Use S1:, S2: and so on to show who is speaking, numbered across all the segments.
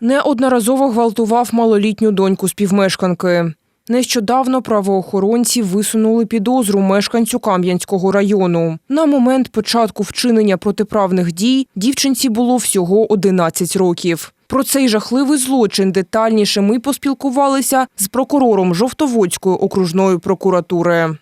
S1: Неодноразово гвалтував малолітню доньку співмешканки. Нещодавно правоохоронці висунули підозру мешканцю Кам'янського району. На момент початку вчинення протиправних дій дівчинці було всього 11 років. Про цей жахливий злочин детальніше ми поспілкувалися з прокурором Жовтоводської окружної прокуратури.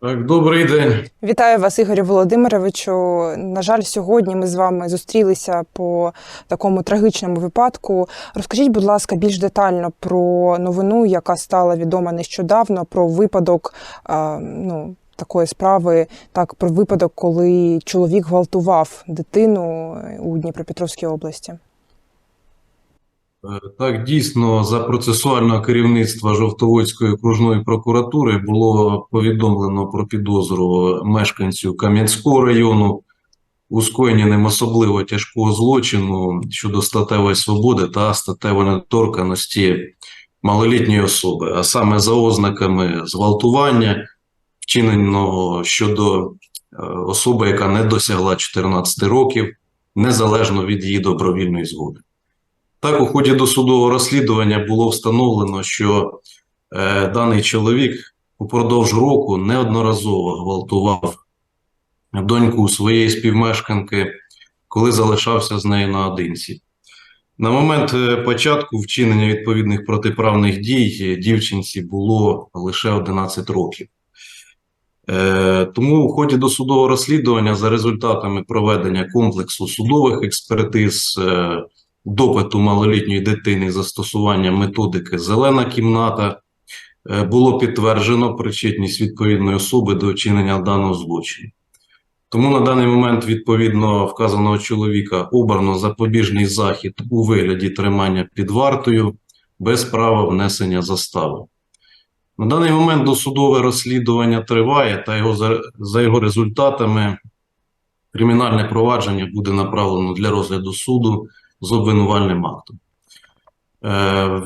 S2: Так, добрий день.
S3: Вітаю вас, Ігорю Володимировичу. На жаль, сьогодні ми з вами зустрілися по такому трагічному випадку. Розкажіть, будь ласка, більш детально про новину, яка стала відома нещодавно, про випадок а, ну, такої справи, так про випадок, коли чоловік гвалтував дитину у Дніпропетровській області.
S2: Так, дійсно, за процесуального керівництва Жовтоводської окружної прокуратури було повідомлено про підозру мешканцю Кам'янського району у скоєнні особливо тяжкого злочину щодо статевої свободи та статевої недоторканості малолітньої особи, а саме за ознаками зґвалтування, вчиненого щодо е, особи, яка не досягла 14 років, незалежно від її добровільної згоди. Так, у ході досудового розслідування було встановлено, що е, даний чоловік упродовж року неодноразово гвалтував доньку своєї співмешканки, коли залишався з нею наодинці. На момент е, початку вчинення відповідних протиправних дій е, дівчинці було лише 11 років. Е, Тому у ході досудового розслідування за результатами проведення комплексу судових експертиз, е, допиту малолітньої дитини застосування методики Зелена кімната е, було підтверджено причетність відповідної особи до вчинення даного злочину. Тому на даний момент відповідно вказаного чоловіка обрано запобіжний захід у вигляді тримання під вартою без права внесення застави. На даний момент досудове розслідування триває, та його за, за його результатами кримінальне провадження буде направлено для розгляду суду з обвинувальним актом. Е,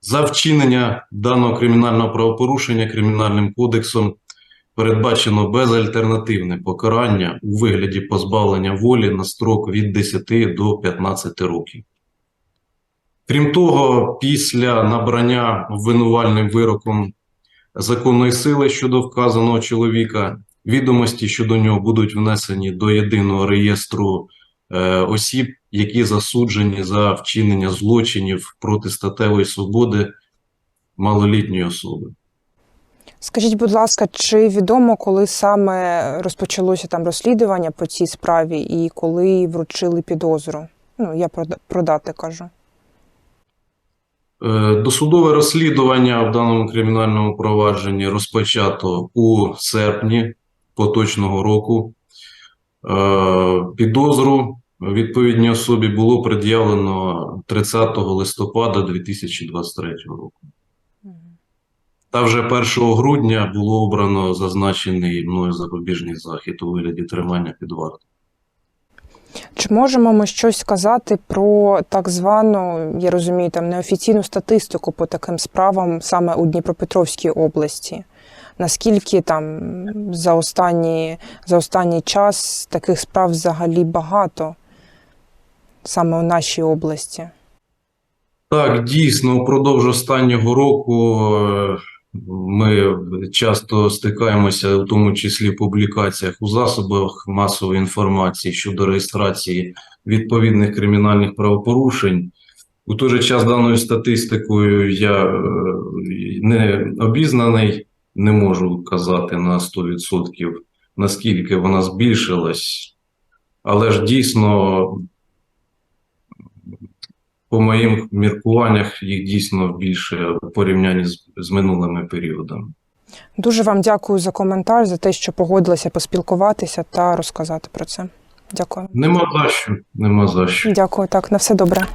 S2: За вчинення даного кримінального правопорушення Кримінальним кодексом передбачено безальтернативне покарання у вигляді позбавлення волі на строк від 10 до 15 років. Крім того, після набрання обвинувальним вироком законної сили щодо вказаного чоловіка, відомості щодо нього будуть внесені до єдиного реєстру е, осіб, які засуджені за вчинення злочинів проти статевої свободи малолітньої особи.
S3: Скажіть, будь ласка, чи відомо, коли саме розпочалося там розслідування по цій справі і коли вручили підозру? Ну, я про, дати кажу.
S2: Е, Досудове розслідування в даному кримінальному провадженні розпочато у серпні поточного року. Е, Підозру відповідній особі було пред'явлено 30 листопада 2023 року. Та вже 1 грудня було обрано зазначений мною запобіжний захід у вигляді тримання під вартою.
S3: Чи можемо ми щось сказати про так звану, я розумію, там неофіційну статистику по таким справам саме у Дніпропетровській області? Наскільки там за останні, за останній час таких справ взагалі багато саме у нашій області?
S2: Так, дійсно, упродовж останнього року е, ми часто стикаємося, у тому числі в публікаціях у засобах масової інформації щодо реєстрації відповідних кримінальних правопорушень. У той же час даною статистикою я е, не обізнаний, не можу казати на 100% наскільки вона збільшилась, але ж дійсно по моїм міркуваннях, їх дійсно більше у порівнянні з, з минулими періодами.
S3: Дуже вам дякую за коментар, за те, що погодилися поспілкуватися та розказати про це. Дякую.
S2: Нема за що, нема за що.
S3: Дякую, так, на все добре.